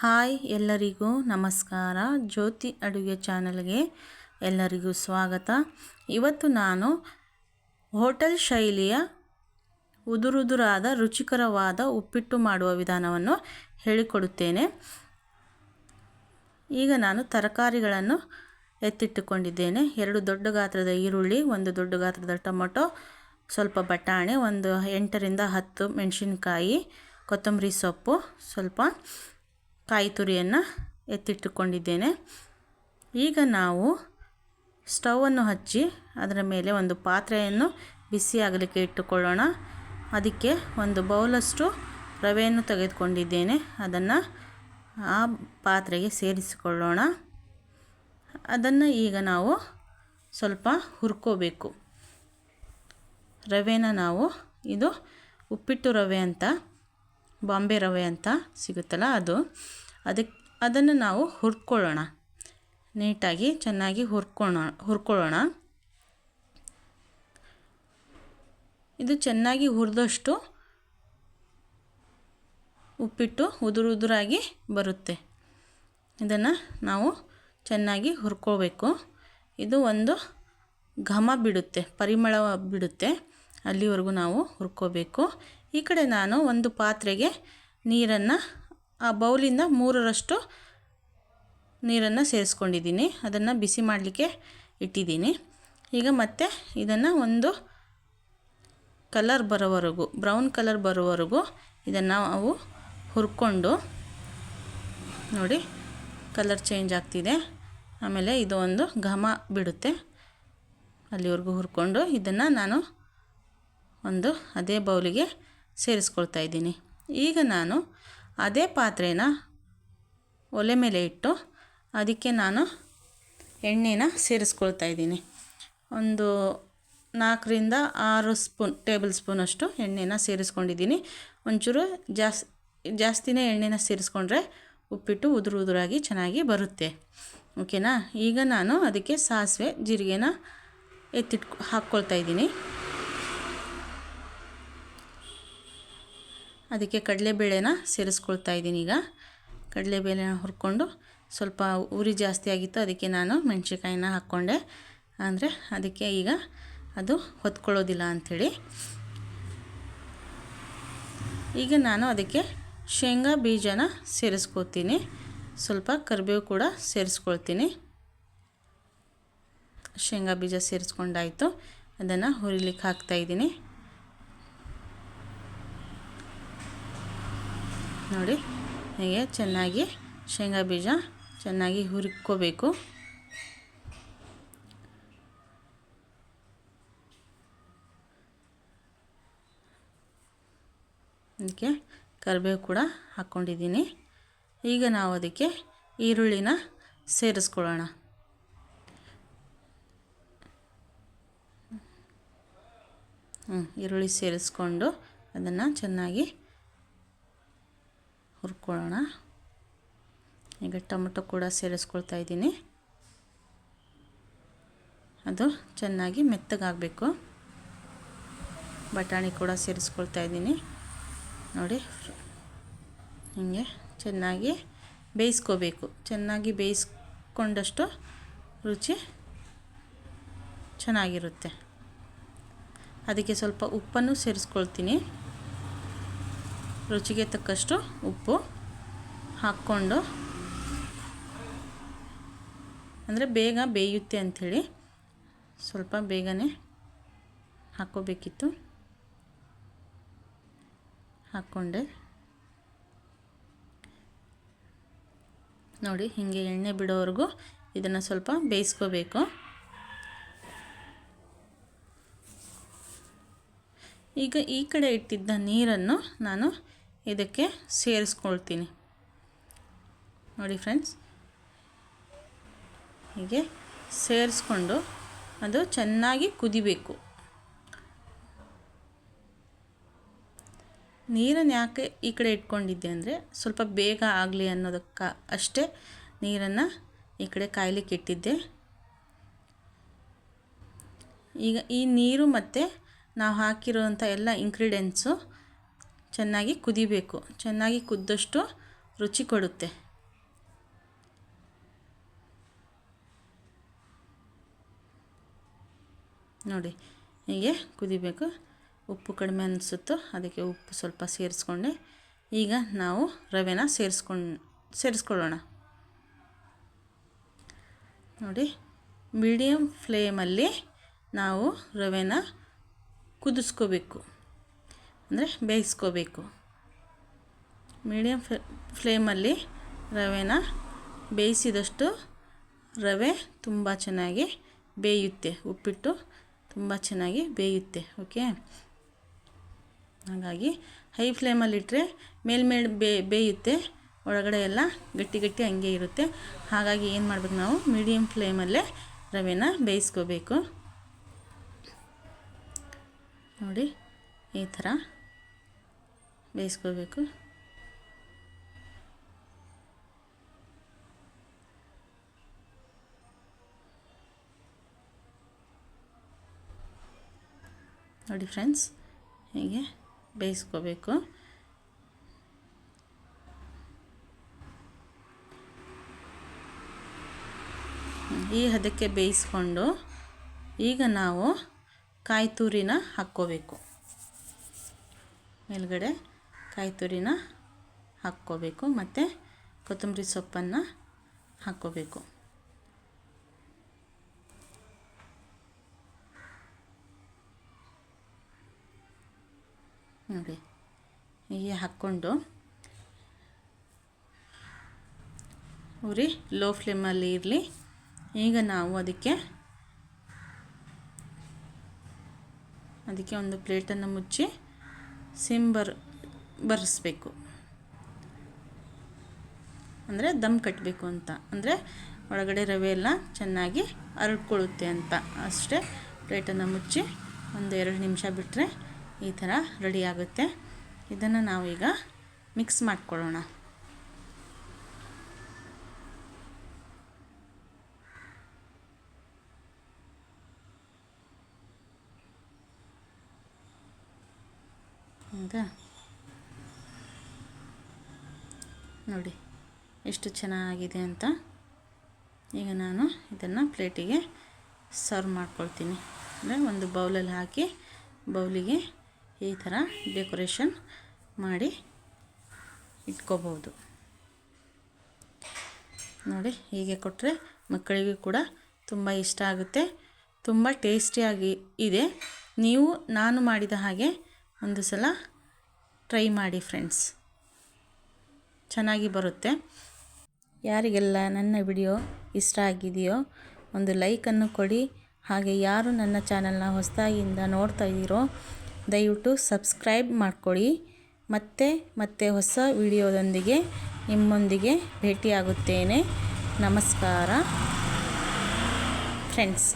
Hi ಎಲ್ಲರಿಗೂ ನಮಸ್ಕಾರ. ಜ್ಯೋತಿ ಅಡುಗೆ ಚಾನಲ್ಗೆ ಎಲ್ಲರಿಗೂ ಸ್ವಾಗತ. ಇವತ್ತು ನಾನು ಹೋಟೆಲ್ ಶೈಲಿಯ ಉದುರುದುರಾದ ರುಚಿಕರವಾದ ಉಪ್ಪಿಟ್ಟು ಮಾಡುವ ವಿಧಾನವನ್ನು ಹೇಳಿಕೊಡುತ್ತೇನೆ. ಈಗ ನಾನು ತರಕಾರಿಗಳನ್ನು ಎತ್ತಿಟ್ಟುಕೊಂಡಿದ್ದೇನೆ. ಎರಡು ದೊಡ್ಡ ಗಾತ್ರದ ಈರುಳ್ಳಿ, ಒಂದು ದೊಡ್ಡ ಗಾತ್ರದ ಟೊಮೊಟೊ, ಸ್ವಲ್ಪ ಬಟಾಣಿ, ಒಂದು ಎಂಟರಿಂದ ಹತ್ತು ಮೆಣಸಿನ್ಕಾಯಿ, ಕೊತ್ತಂಬರಿ ಸೊಪ್ಪು, ಸ್ವಲ್ಪ ಕಾಯಿ ತುರಿಯನ್ನು ಎತ್ತಿಟ್ಟುಕೊಂಡಿದ್ದೇನೆ. ಈಗ ನಾವು ಸ್ಟವನ್ನು ಹಚ್ಚಿ ಅದರ ಮೇಲೆ ಒಂದು ಪಾತ್ರೆಯನ್ನು ಬಿಸಿ ಆಗಲಿಕ್ಕೆ ಇಟ್ಟುಕೊಳ್ಳೋಣ. ಅದಕ್ಕೆ ಒಂದು ಬೌಲಷ್ಟು ರವೆಯನ್ನು ತೆಗೆದುಕೊಂಡಿದ್ದೇನೆ. ಅದನ್ನು ಆ ಪಾತ್ರೆಗೆ ಸೇರಿಸಿಕೊಳ್ಳೋಣ. ಅದನ್ನು ಈಗ ನಾವು ಸ್ವಲ್ಪ ಹುರ್ಕೋಬೇಕು. ರವೆನ ನಾವು ಇದು ಉಪ್ಪಿಟ್ಟು ರವೆ ಅಂತ ಬಾಂಬೆ ರವೆ ಅಂತ ಸಿಗುತ್ತಲ್ಲ ಅದು. ಅದಕ್ಕೆ ಅದನ್ನು ನಾವು ಹುರ್ಕೊಳ್ಳೋಣ. ನೀಟಾಗಿ ಚೆನ್ನಾಗಿ ಹುರ್ಕೊಳ್ಳೋಣ ಹುರ್ಕೊಳ್ಳೋಣ. ಇದು ಚೆನ್ನಾಗಿ ಹುರಿದಷ್ಟು ಉಪ್ಪಿಟ್ಟು ಉದುರು ಉದುರಾಗಿ ಬರುತ್ತೆ. ಇದನ್ನು ನಾವು ಚೆನ್ನಾಗಿ ಹುರ್ಕೋಬೇಕು. ಇದು ಒಂದು ಘಮ ಬಿಡುತ್ತೆ, ಪರಿಮಳ ಬಿಡುತ್ತೆ. ಅಲ್ಲಿವರೆಗೂ ನಾವು ಹುರ್ಕೋಬೇಕು. ಈ ಕಡೆ ನಾನು ಒಂದು ಪಾತ್ರೆಗೆ ನೀರನ್ನು, ಆ ಬೌಲಿಂದ ಮೂರರಷ್ಟು ನೀರನ್ನು ಸೇರಿಸ್ಕೊಂಡಿದ್ದೀನಿ. ಅದನ್ನು ಬಿಸಿ ಮಾಡಲಿಕ್ಕೆ ಇಟ್ಟಿದ್ದೀನಿ. ಈಗ ಮತ್ತೆ ಇದನ್ನು ಒಂದು ಕಲರ್ ಬರೋವರೆಗೂ, ಬ್ರೌನ್ ಕಲರ್ ಬರೋವರೆಗೂ ಇದನ್ನು ನಾವು ಹುರ್ಕೊಂಡು, ನೋಡಿ ಕಲರ್ ಚೇಂಜ್ ಆಗ್ತಿದೆ. ಆಮೇಲೆ ಇದು ಒಂದು ಘಮ ಬಿಡುತ್ತೆ. ಅಲ್ಲಿವರೆಗೂ ಹುರ್ಕೊಂಡು ಇದನ್ನು ನಾನು ಒಂದು ಅದೇ ಬೌಲಿಗೆ ಸೇರಿಸ್ಕೊಳ್ತಾ ಇದ್ದೀನಿ. ಈಗ ನಾನು ಅದೇ ಪಾತ್ರೆನ ಒಲೆ ಮೇಲೆ ಇಟ್ಟು ಅದಕ್ಕೆ ನಾನು ಎಣ್ಣೆನ ಸೇರಿಸ್ಕೊಳ್ತಾ ಇದ್ದೀನಿ. ಒಂದು ನಾಲ್ಕರಿಂದ ಆರು ಸ್ಪೂನ್, ಟೇಬಲ್ ಸ್ಪೂನಷ್ಟು ಎಣ್ಣೆನ ಸೇರಿಸ್ಕೊಂಡಿದ್ದೀನಿ. ಒಂಚೂರು ಜಾಸ್, ಜಾಸ್ತಿನೇ ಎಣ್ಣೆನ ಸೇರಿಸ್ಕೊಂಡ್ರೆ ಉಪ್ಪಿಟ್ಟು ಉದುರು ಉದುರಾಗಿ ಚೆನ್ನಾಗಿ ಬರುತ್ತೆ. ಓಕೆನಾ? ಈಗ ನಾನು ಅದಕ್ಕೆ ಸಾಸಿವೆ, ಜೀರಿಗೆನ ಎತ್ತಿಟ್ಕೊ, ಹಾಕ್ಕೊಳ್ತಾ ಇದ್ದೀನಿ. ಅದಕ್ಕೆ ಕಡಲೆಬೇಳೆನ ಸೇರಿಸ್ಕೊಳ್ತಾ ಇದ್ದೀನಿ ಈಗ. ಕಡಲೆಬೇಳೆನ ಹುರ್ಕೊಂಡು ಸ್ವಲ್ಪ ಉರಿ ಜಾಸ್ತಿ ಆಗಿತ್ತು, ಅದಕ್ಕೆ ನಾನು ಮೆಣಸಿನ್ಕಾಯಿನ ಹಾಕ್ಕೊಂಡೆ. ಅಂದರೆ ಅದಕ್ಕೆ ಈಗ ಅದು ಹೊತ್ಕೊಳ್ಳೋದಿಲ್ಲ ಅಂಥೇಳಿ. ಈಗ ನಾನು ಅದಕ್ಕೆ ಶೇಂಗಾ ಬೀಜನ ಸೇರಿಸ್ಕೊತೀನಿ. ಸ್ವಲ್ಪ ಕರಿಬೇವು ಕೂಡ ಸೇರಿಸ್ಕೊಳ್ತೀನಿ. ಶೇಂಗಾ ಬೀಜ ಸೇರಿಸ್ಕೊಂಡಾಯಿತು. ಅದನ್ನು ಹುರಿಲಿಕ್ಕೆ ಹಾಕ್ತಾಯಿದ್ದೀನಿ ನೋಡಿ, ಹೀಗೆ ಚೆನ್ನಾಗಿ ಶೇಂಗಾ ಬೀಜ ಚೆನ್ನಾಗಿ ಹುರ್ಕೋಬೇಕು. ಅದಕ್ಕೆ ಕರಿಬೇವು ಕೂಡ ಹಾಕ್ಕೊಂಡಿದ್ದೀನಿ. ಈಗ ನಾವು ಅದಕ್ಕೆ ಈರುಳ್ಳಿನ ಸೇರಿಸ್ಕೊಳ್ಳೋಣ. ಹ್ಞೂ ಈರುಳ್ಳಿ ಸೇರಿಸ್ಕೊಂಡು ಅದನ್ನು ಚೆನ್ನಾಗಿ ಹುರ್ಕೊಳ್ಳೋಣ. ಈಗ ಟೊಮೊಟೊ ಕೂಡ ಸೇರಿಸ್ಕೊಳ್ತಾ ಇದ್ದೀನಿ. ಅದು ಚೆನ್ನಾಗಿ ಮೆತ್ತಗಾಗಬೇಕು. ಬಟಾಣಿ ಕೂಡ ಸೇರಿಸ್ಕೊಳ್ತಾ ಇದ್ದೀನಿ. ನೋಡಿ, ಹೀಗೆ ಚೆನ್ನಾಗಿ ಬೇಯಿಸ್ಕೋಬೇಕು. ಚೆನ್ನಾಗಿ ಬೇಯಿಸ್ಕೊಂಡಷ್ಟು ರುಚಿ ಚೆನ್ನಾಗಿರುತ್ತೆ. ಅದಕ್ಕೆ ಸ್ವಲ್ಪ ಉಪ್ಪನ್ನು ಸೇರಿಸ್ಕೊಳ್ತೀನಿ. ರುಚಿಗೆ ತಕ್ಕಷ್ಟು ಉಪ್ಪು ಹಾಕ್ಕೊಂಡು ಅಂದರೆ ಬೇಗ ಬೇಯುತ್ತೆ ಅಂಥೇಳಿ ಸ್ವಲ್ಪ ಬೇಗನೆ ಹಾಕ್ಕೋಬೇಕಿತ್ತು. ಹಾಕ್ಕೊಂಡೆ. ನೋಡಿ, ಹೀಗೆ ಎಣ್ಣೆ ಬಿಡೋವರೆಗೂ ಇದನ್ನು ಸ್ವಲ್ಪ ಬೇಯಿಸ್ಕೋಬೇಕು. ಈಗ ಈ ಕಡೆ ಇಟ್ಟಿದ್ದ ನೀರನ್ನು ನಾನು ಇದಕ್ಕೆ ಸೇರಿಸ್ಕೊಳ್ತೀನಿ. ನೋಡಿ ಫ್ರೆಂಡ್ಸ್, ಹೀಗೆ ಸೇರಿಸ್ಕೊಂಡು ಅದು ಚೆನ್ನಾಗಿ ಕುದಿಬೇಕು. ನೀರನ್ನು ಯಾಕೆ ಈ ಕಡೆ ಇಟ್ಕೊಂಡಿದ್ದೆ ಅಂದರೆ ಸ್ವಲ್ಪ ಬೇಗ ಆಗಲಿ ಅನ್ನೋದಕ್ಕೆ ಅಷ್ಟೇ ನೀರನ್ನು ಈ ಕಡೆ ಕಾಯಲಿಕ್ಕೆ ಇಟ್ಟಿದ್ದೆ. ಈಗ ಈ ನೀರು ಮತ್ತು ನಾವು ಹಾಕಿರುವಂಥ ಎಲ್ಲ ಇಂಗ್ರೀಡಿಯೆಂಟ್ಸು ಚೆನ್ನಾಗಿ ಕುದಿಬೇಕು. ಚೆನ್ನಾಗಿ ಕುದ್ದಷ್ಟು ರುಚಿ ಕೊಡುತ್ತೆ. ನೋಡಿ, ಹೀಗೆ ಕುದಿಬೇಕು. ಉಪ್ಪು ಕಡಿಮೆ ಅನಿಸುತ್ತೋ ಅದಕ್ಕೆ ಉಪ್ಪು ಸ್ವಲ್ಪ ಸೇರಿಸ್ಕೊಂಡೆ. ಈಗ ನಾವು ರವೆನ ಸೇರಿಸ್ಕೊಂಡು, ಸೇರಿಸ್ಕೊಳ್ಳೋಣ. ನೋಡಿ ಮೀಡಿಯಮ್ ಫ್ಲೇಮಲ್ಲಿ ನಾವು ರವೆನ ಕುದಿಸ್ಕೋಬೇಕು. ಅಂದರೆ ಬೇಯಿಸ್ಕೋಬೇಕು. ಮೀಡಿಯಮ್ ಫ್ಲೇಮಲ್ಲಿ ರವೆನ ಬೇಯಿಸಿದಷ್ಟು ರವೆ ತುಂಬ ಚೆನ್ನಾಗಿ ಬೇಯುತ್ತೆ. ಉಪ್ಪಿಟ್ಟು ತುಂಬ ಚೆನ್ನಾಗಿ ಬೇಯುತ್ತೆ. ಓಕೆ? ಹಾಗಾಗಿ ಹೈ ಫ್ಲೇಮಲ್ಲಿಟ್ಟರೆ ಮೇಲ್ಮೇಲೆ ಬೇ, ಬೇಯುತ್ತೆ. ಒಳಗಡೆ ಎಲ್ಲ ಗಟ್ಟಿ ಗಟ್ಟಿ ಹಂಗೆ ಇರುತ್ತೆ. ಹಾಗಾಗಿ ಏನು ಮಾಡ್ಬೇಕು ನಾವು? ಮೀಡಿಯಮ್ ಫ್ಲೇಮಲ್ಲೇ ರವೆನ ಬೇಯಿಸ್ಕೋಬೇಕು. ನೋಡಿ ಈ ಥರ ಬೇಯಿಸ್ಕೋಬೇಕು ನೋಡಿ ಫ್ರೆಂಡ್ಸ್ ಹೀಗೆ ಬೇಯಿಸ್ಕೋಬೇಕು ಈ ಹದಕ್ಕೆ ಬೇಯಿಸ್ಕೊಂಡು ಈಗ ನಾವು ಕಾಯಿ ತುರಿನ ಹಾಕ್ಕೋಬೇಕು. ಮೇಲ್ಗಡೆ ಕಾಯಿ ತುರಿನ ಹಾಕ್ಕೋಬೇಕು ಮತ್ತು ಕೊತ್ತಂಬರಿ ಸೊಪ್ಪನ್ನು ಹಾಕ್ಕೋಬೇಕು. ನೋಡಿ, ಹೀಗೆ ಹಾಕ್ಕೊಂಡು ಉರಿ ಲೋ ಫ್ಲೇಮಲ್ಲಿ ಇರಲಿ. ಈಗ ನಾವು ಅದಕ್ಕೆ ಅದಕ್ಕೆ ಒಂದು ಪ್ಲೇಟನ್ನು ಮುಚ್ಚಿ ಸಿಮ್ ಬರ್ ಬರೆಸ್ಬೇಕು. ಅಂದರೆ ದಮ್ ಕಟ್ಟಬೇಕು ಅಂತ. ಅಂದರೆ ಒಳಗಡೆ ರವೆ ಎಲ್ಲ ಚೆನ್ನಾಗಿ ಅರಳ್ಕೊಳ್ಳುತ್ತೆ ಅಂತ. ಅಷ್ಟೇ ಪ್ಲೇಟನ್ನು ಮುಚ್ಚಿ ಒಂದು ಎರಡು ನಿಮಿಷ ಬಿಟ್ಟರೆ ಈ ಥರ ರೆಡಿ ಆಗುತ್ತೆ. ಇದನ್ನು ನಾವೀಗ ಮಿಕ್ಸ್ ಮಾಡ್ಕೊಳ್ಳೋಣ. ಹೌದಾ ನೋಡಿ ಎಷ್ಟು ಚೆನ್ನಾಗಿದೆ ಅಂತ ಈಗ ನಾನು ಇದನ್ನು ಪ್ಲೇಟಿಗೆ ಸರ್ವ್ ಮಾಡ್ಕೊಳ್ತೀನಿ. ಅಂದರೆ ಒಂದು ಬೌಲಲ್ಲಿ ಹಾಕಿ ಬೌಲಿಗೆ ಈ ಥರ ಡೆಕೋರೇಷನ್ ಮಾಡಿ ಇಟ್ಕೋಬೋದು. ನೋಡಿ ಹೀಗೆ ಕೊಟ್ಟರೆ ಮಕ್ಕಳಿಗೂ ಕೂಡ ತುಂಬ ಇಷ್ಟ ಆಗುತ್ತೆ. ತುಂಬ ಟೇಸ್ಟಿಯಾಗಿ ಇದೆ. ನೀವು ನಾನು ಮಾಡಿದ ಹಾಗೆ ಒಂದು ಸಲ ಟ್ರೈ ಮಾಡಿ ಫ್ರೆಂಡ್ಸ್ ಚೆನ್ನಾಗಿ ಬರುತ್ತೆ. ಯಾರಿಗೆಲ್ಲ ನನ್ನ ವಿಡಿಯೋ ಇಷ್ಟ ಆಗಿದೆಯೋ ಒಂದು ಲೈಕನ್ನು ಕೊಡಿ. ಹಾಗೆ ಯಾರು ನನ್ನ ಚಾನಲ್ನ ಹೊಸದಾಗಿಂದ ನೋಡ್ತಾ ಇದ್ದೀರೋ, ದಯವಿಟ್ಟು ಸಬ್ಸ್ಕ್ರೈಬ್ ಮಾಡ್ಕೊಳ್ಳಿ. ಮತ್ತೆ ಮತ್ತೆ ಹೊಸ ವಿಡಿಯೋದೊಂದಿಗೆ ನಿಮ್ಮೊಂದಿಗೆ ಭೇಟಿಯಾಗುತ್ತೇನೆ. ನಮಸ್ಕಾರ. ಫ್ರೆಂಡ್ಸ್